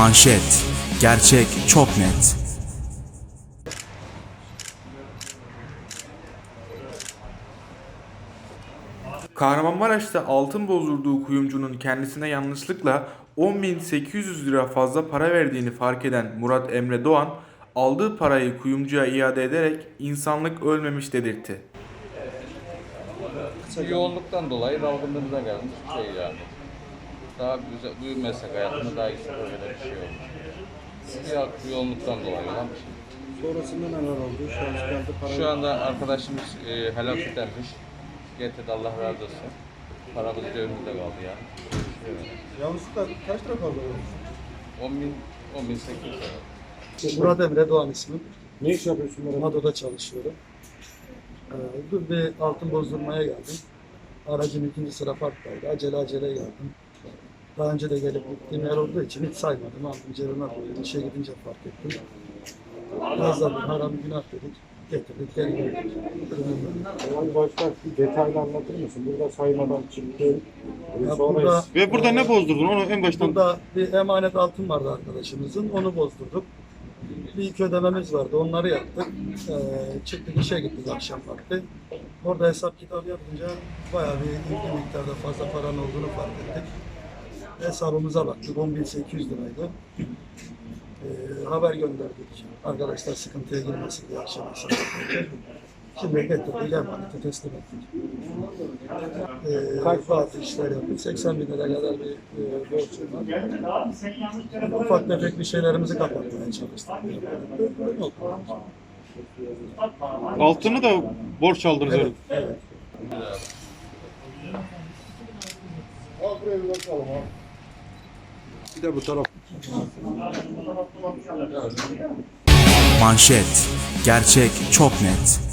Manşet. Gerçek çok net. Kahramanmaraş'ta altın bozdurduğu kuyumcunun kendisine yanlışlıkla 10.800 lira fazla para verdiğini fark eden Murat Emre Doğan, aldığı parayı kuyumcuya iade ederek insanlık ölmemiş dedirtti. yoğunluktan dolayı dalgınlığımıza gelmiş şey yani. Daha güzel, bu meslek hayatında daha güzel böyle bir şey olmuş. Bir yoğunluktan dolayı olan bir şey. Sonrasında neler oldu? Şu an geldi para. Şu anda arkadaşımız e, helal süt emmiş. Getirdi Allah razı olsun. Paramız cebimizde kaldı yani. Yanlışlıkla kaç lira kaldı? 10 bin, 10 bin 800 lira. Murat Emre Doğan ismim. Ne iş yapıyorsun Murat? Mado'da çalışıyorum. Ee, dur bir altın bozdurmaya geldim. Aracın ikinci sıra parktaydı. Acele acele geldim. Daha önce de gelip gittiğim yer olduğu için hiç saymadım. Aldım cebime koydum. İşe gidince fark ettim. Biraz da bir haram günah dedik. Getirdik geri geldik. Yani başta bir detaylı anlatır mısın? Burada saymadan çıktı. Ya Sonra burada, Ve burada ne bozdurdun onu en baştan? Burada bir emanet altın vardı arkadaşımızın. Onu bozdurduk. Bir iki ödememiz vardı. Onları yaptık. Ee, çıktık işe gittik akşam vakti. Orada hesap kitap yapınca bayağı bir ilgi miktarda fazla paranın olduğunu fark ettik. Hesabımıza baktık. 10.800 liraydı. Ee, haber gönderdik. Arkadaşlar sıkıntıya girmesin diye akşam yaptık. Şimdi getirdik emaneti teslim ettik. Ee, Kaç- bazı işler yaptık. 80 bin lira kadar bir e, borcum var. Ufak tefek bir şeylerimizi kapatmaya çalıştık. Böyle oldu. Altını da borç aldınız Evet, evet. Bir de bu taraf. Manşet. Gerçek çok net.